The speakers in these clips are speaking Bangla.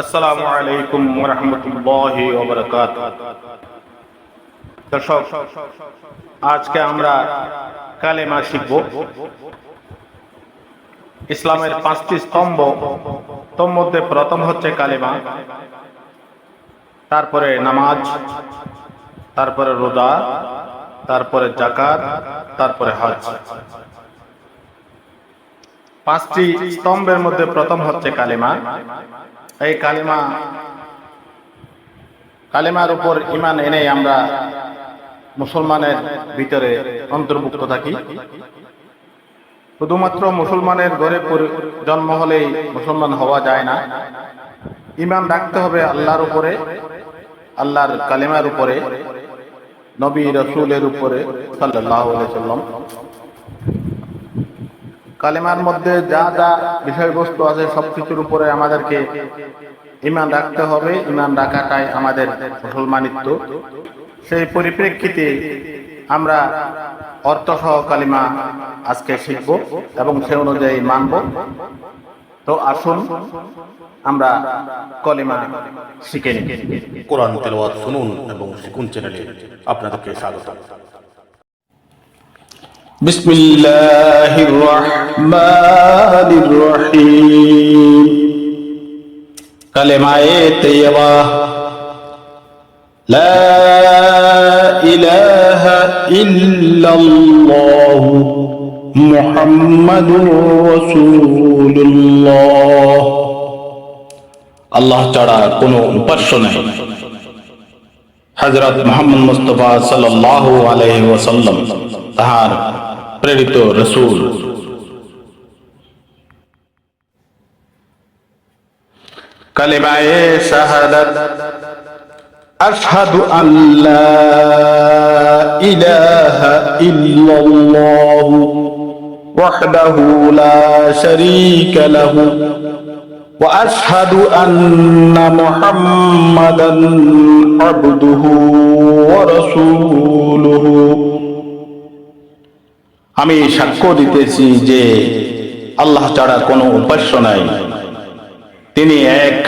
আসসালামু আলাইকুম দর্শক, আজকে আমরা কালেমা শিখব। ইসলামের পাঁচটি স্তম্ভ তোর মধ্যে প্রথম হচ্ছে কালেমা, তারপরে নামাজ, তারপরে রোজা, তারপরে জাকাত তারপরে হজ। পাঁচটি স্তম্ভের মধ্যে প্রথম হচ্ছে কালেমা। এই কালেমা, কালেমার উপর ইমান এনে আমরা মুসলমানের ভিতরে অন্তর্ভুক্ত থাকি। শুধুমাত্র মুসলমানের ঘরে জন্ম হলেই মুসলমান হওয়া যায় না। ইমান রাখতে হবে আল্লাহর উপরে, আল্লাহর কালিমার উপরে, নবী রসুলের উপরে সাল্লাহ সাল্লাম কালেমার মধ্যে যা যা বিষয়বস্তু আছে সবকিছুর উপরে আমাদেরকে ইমান রাখতে হবে। ইমান রাখাটাই আমাদের মুসলমানিত্ব। সেই পরিপ্রেক্ষিতে আমরা অর্থসহ কালিমা আজকে শিখব এবং সে অনুযায়ী মানব। তো আসুন আমরা কলিমা শিখে নিই। কোরআন শুনুন এবং শিকুন চ্যানেলে আপনাদেরকে স্বাগত بسم الله الرحمن الرحيم كلمة طيبة لا إله إلا الله محمد رسول الله আল্লাহ ছাড়া কোনো উপাস্য নেই হজরত মোহাম্মদ মুস্তফা সাল্লাহ আলহি ওয়াসাল্লাম তাহার প্রেরিত রসুল কালেমায়ে শাহাদাত আশহাদু আল্লা ইলাহা ইল্লাল্লাহ ওয়াহদাহু লা শারীকা লাহু واشهد ان محمدا عبده ورسوله আমি সাক্ষ্য দিতেছি যে আল্লাহ ছাড়া কোনো উপাস্য নাই। তিনি এক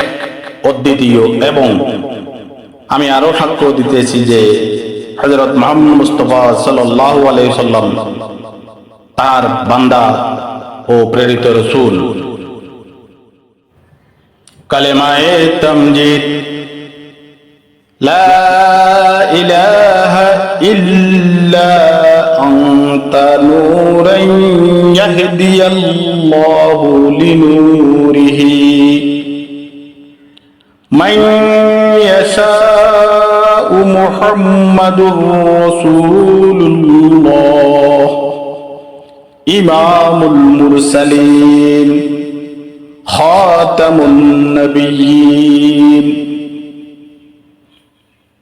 অদ্বিতীয় এবং আমি আরও সাক্ষ্য দিতেছি যে হজরত মাহমুদ মুস্তফা সাল্লাহ আলাইসাল্লাম তার বান্দা ও প্রেরিত রসুল। কালেমায়ে তমজিদ, লা ইলাহা ইল্লা আনতা نورا يهدي الله لنوره من يشاء محمد رسول الله إمام المرسلين خاتم النبيين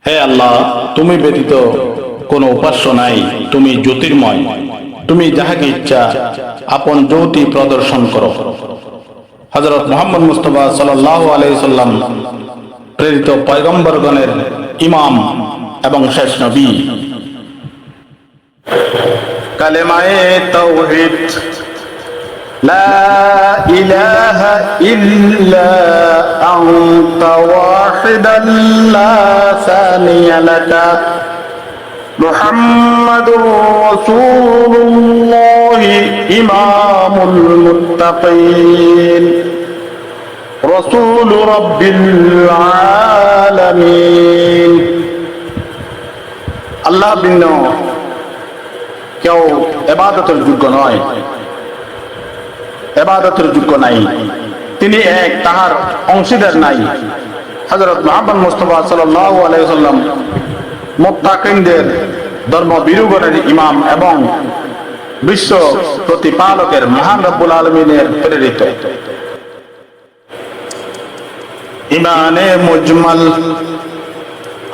হে আল্লাহ তুমি ব্যতীত কোনো উপাস্য নাই তুমি জ্যোতির্ময় তুমি যাহাকে ইচ্ছা আপন জ্যোতি প্রদর্শন করো হজরত মোহাম্মদ মুস্তফা সাল্লাহ আলাইসাল্লাম প্রেরিত পয়গম্বরগণের ইমাম এবং শেষ নবী কালেমায়ে তাওহীদ لا إله إلا أنت واحدا لا ثاني لك محمد رسول الله إمام المتقين رسول رب العالمين আল্লাহ ভিন্ন কেউ এবাদতের যোগ্য নয় এবাদতের যোগ্য নাই তিনি এক তাহার অংশীদার নাই হজরত মোহাম্মদ মুস্তফা সাল্লাহ আলাইসাল্লাম মোত্তাকিনদের ধর্ম বিরুগণের ইমাম এবং বিশ্ব প্রতিপালকের মহান রব্বুল আলমিনের প্রেরিত ইমানে মুজমাল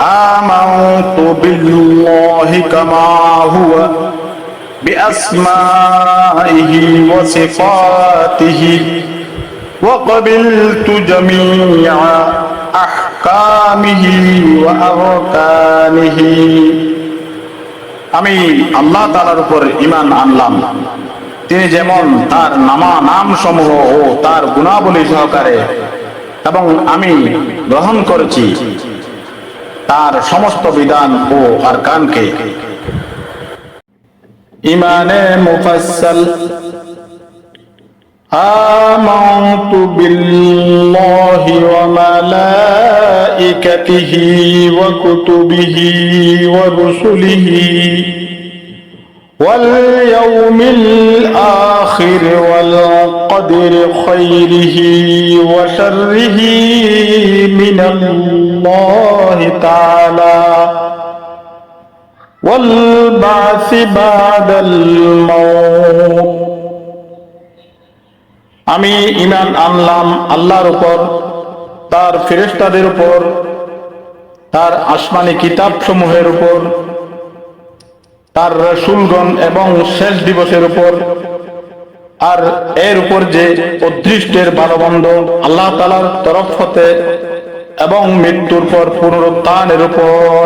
آمنت بالله كما هو بأسمائه وصفاته وقبلت جميع أحكامه وأركانه আমি আল্লাহ তালার উপর ইমান আনলাম তিনি যেমন তার নামা নাম সমূহ ও তার গুণাবলী সহকারে এবং আমি গ্রহণ করেছি তার সমস্ত বিধান ও আরকানকে ইমানে মুফাসসাল آمنت بالله وملائكته وكتبه ورسله واليوم الآخر والقدر خيره وشره من الله تعالى والبعث بعد الموت আমি ইমান আনলাম আল্লাহর উপর তার ফেরেস্তাদের উপর, তার আসমানি কিতাব সমূহের উপর, তার রসুলগণ এবং শেষ দিবসের উপর, আর এর উপর যে অদৃষ্টের বালবন্ধ আল্লাহ তালার তরফ হতে এবং মৃত্যুর পর পুনরুত্থানের উপর